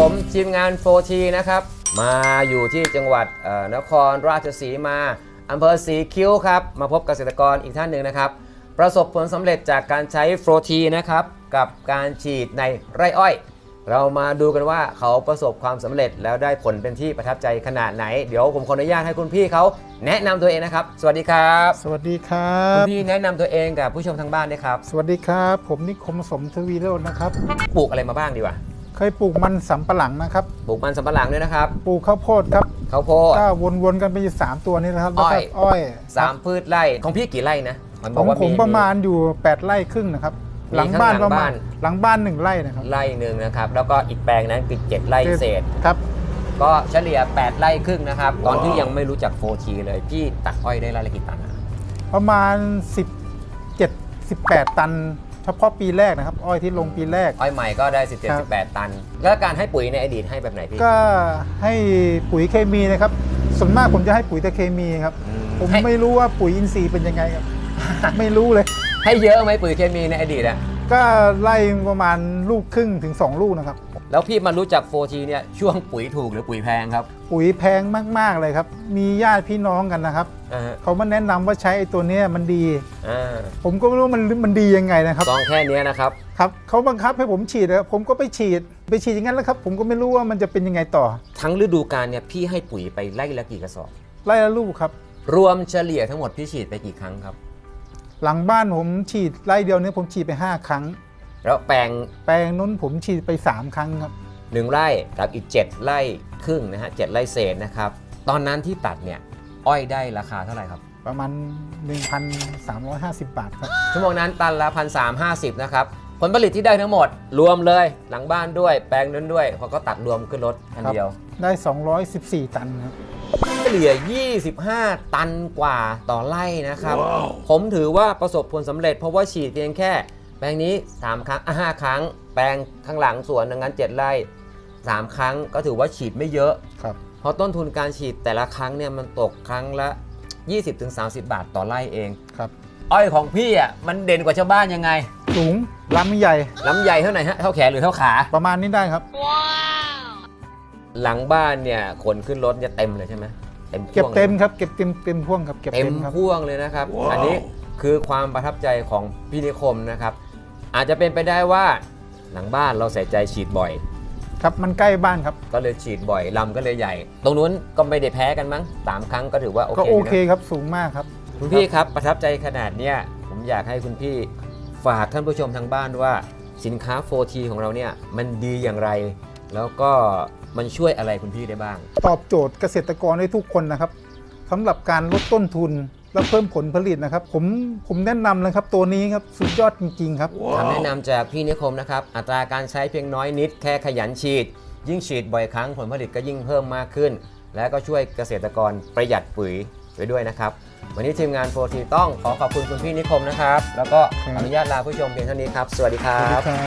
ผมทีมงาน 4T นะครับ มาอยู่ที่จังหวัดเอ่อนครราชสีมาอำเภอสีคิ้วครับ มาพบเกษตรกรอีกท่านหนึ่งนะครับ ประสบผลสำเร็จจากการใช้ 4T นะครับ กับการฉีดในไร่อ้อย เรามาดูกันว่าเขาประสบความสำเร็จแล้วได้ผลเป็นที่ประทับใจขนาดไหน เดี๋ยวผมขออนุญาตให้คุณพี่เขาแนะนำตัวเองนะครับ สวัสดีครับ สวัสดีครัคุณบ พี่แนะนำตัวเองกับผู้ชมทางบ้านด้วยครับ สวัสดีครับ ผมนิคมสมทวีโรจน์นะครับ ปลูกอะไรมาบ้างดีกว่า เคยปลูกมันสำปะหลังนะครับ ปลูกมันสำปะหลังด้วยนะครับ ปลูกข้าวโพดครับข้าวโพดก็วนๆกันไปอยู่สามตัวนี้นะครับแล้วก็อ้อยอ้อยสามพืชไร่ของพี่กี่ไร่นะมันบขออกงว่าผมประมาณอยู่ 8 ไร่ครึ่งนะครับมีหลังบ้านข้างหลังประมาบ้าณนหลังบ้านหนึ่งไร่นะครับไร่หนึ่งนะครับ แล้วก็อีกแปลงนั้นติดเจ็ดไร่เศษครับก็เฉลี่ย 8 ไร่ครึ่งนะครับ ตอนที่ยังไม่รู้จัก 4T เลย พี่ตัดอ้อยได้ไร่ละกี่ตันอะประมาณ 17 18 ตัน เฉพาะปีแรกนะครับ อ้อยที่ลงปีแรก อ้อยใหม่ก็ได้ครับ17 18 ตัน แล้วการให้ปุ๋ยในอดีตให้แบบไหนพี่ ก็ให้ปุ๋ยเคมีนะครับ ส่วนมากผมจะให้ปุ๋ยแต่เคมีครับอืมผมให้ ไม่รู้ว่าปุ๋ยอินทรีย์เป็นยังไงครับ ไม่รู้เลย ให้เยอะไหมปุ๋ยเคมีในอดีตอะก็ไล่ประมาณลูกครึ่งถึง 2 ลูกนะครับ แล้วพี่มารู้จัก 4T เนี่ยช่วงปุ๋ยถูกหรือปุ๋ยแพงครับ ปุ๋ยแพงมาก ๆ เลยครับ มีญาติพี่น้องกันนะครับ อ่าฮะเขามาแนะนำว่าใช้ไอ้ตัวเนี้ยมันดี อ่าผมก็ไม่รู้มันมันดียังไงนะครับ ซองแค่เนี้ยนะครับ ครับเขาบังคับให้ผมฉีดนะครับผมก็ไปฉีด ไปฉีดอย่างนั้นแล้วครับ ผมก็ไม่รู้ว่ามันจะเป็นยังไงต่อทั้งฤดูกาลเนี่ยพี่ให้ปุ๋ยไปไร่ละกี่กระสอบ ไล่ละลูกครับ รวมเฉลี่ยทั้งหมดพี่ฉีดไปกี่ครั้งครับ หลังบ้านผมฉีดไล่เดียวเนี่ยผมฉีดไป 5 ครั้ง แล้วแปลงแปลงนู้นผมฉีดไป 3 ครั้งครับหนึ่งไร่กับอีก 7 ไร่ครึ่งนะฮะเจ็ดไร่เศษนะครับ ตอนนั้นที่ตัดเนี่ยอ้อยได้ราคาเท่าไหร่ครับ ประมาณ 1,350 บาทครับ ชั่วโมงนั้นตันละพันสามห้าสิบนะครับ ผลผลิตที่ได้ทั้งหมดรวมเลยหลังบ้านด้วย แปลงนั้นด้วยเขาก็ตัดรวมขึ้นรถคันเดียว ได้ 214 ตันครับเฉลี่ย 25 ตันกว่าต่อไร่นะครับ ผมถือว่าประสบผลสำเร็จเพราะว่าฉีดเพียงแค่แป ลงนี้ 3 ครั้งอะ5ครั้ง แปลงข้างหลังสวนดังนั้น 7 ไร่ 3 ครั้งก็ถือว่าฉีดไม่เยอะ ครับ เพราะต้นทุนการฉีดแต่ละครั้งเนี่ยมันตกครั้งละ 20-30 บาทต่อไร่เอง ครับ อ้อยของพี่อะมันเด่นกว่าชาวบ้านยังไง สูงลำใหญ่ลำใหญ่เท่าไหร่ฮะ เท่าแขนหรือเท่าขา ประมาณนี้ได้ครับ หลังบ้านเนี่ยขนขึ้นรถเนี่ยเต็มเลยใช่ไหมเต็มเก็บพ่วงลย เต็มครับ เก็บเต็มเต็มพ่วงครับ เก็บเต็เต็มมครับ พ่วงเลยนะครับ อันนี้คือความประทับใจของพี่นิคมนะครับ อาจจะเป็นไปได้ว่าหลังบ้านเราใส่ใจฉีดบ่อย ครับมันใกล้บ้านครับก็เลยฉีดบ่อยลำก็เลยใหญ่ ตรงนู้นก็ไม่ได้แพ้กันมั้งสามครั้งก็ถือว่าโอก็เคโอนะเคครับสูงมากครับคุณพี่ครับประทับใจขนาดเนี้ยผมอยากให้คุณพี่ฝากท่านผู้ชมทางบ้านว่าสินค้า 4T ของเราเนี่ยมันดีอย่างไร แล้วก็มันช่วยอะไรคุณพี่ได้บ้าง ตอบโจทย์เกษตรกรได้ทุกคนนะครับสำหรับการลดต้นทุน และเพิ่มผลผลิตนะครับ ผมผมแนะนำเลยครับตัวนี้ครับสุดยอดจริงๆครับ คำแนะนำจากพี่นิคมนะครับ อัตราการใช้เพียงน้อยนิด แค่ขยันฉีด ยิ่งฉีดบ่อยครั้งผลผลิตก็ยิ่งเพิ่มมากขึ้น และก็ช่วยเกษตรกรประหยัดปุ๋ยไปด้วยนะครับ วันนี้ทีมงานโฟทีต้องขอขอบคุณคุณพี่นิคมนะครับ แล้วก็ครับ อนุญาตลาผู้ชมเพียงเท่านี้ครับ สวัสดีครัสวัสดีบ ครับ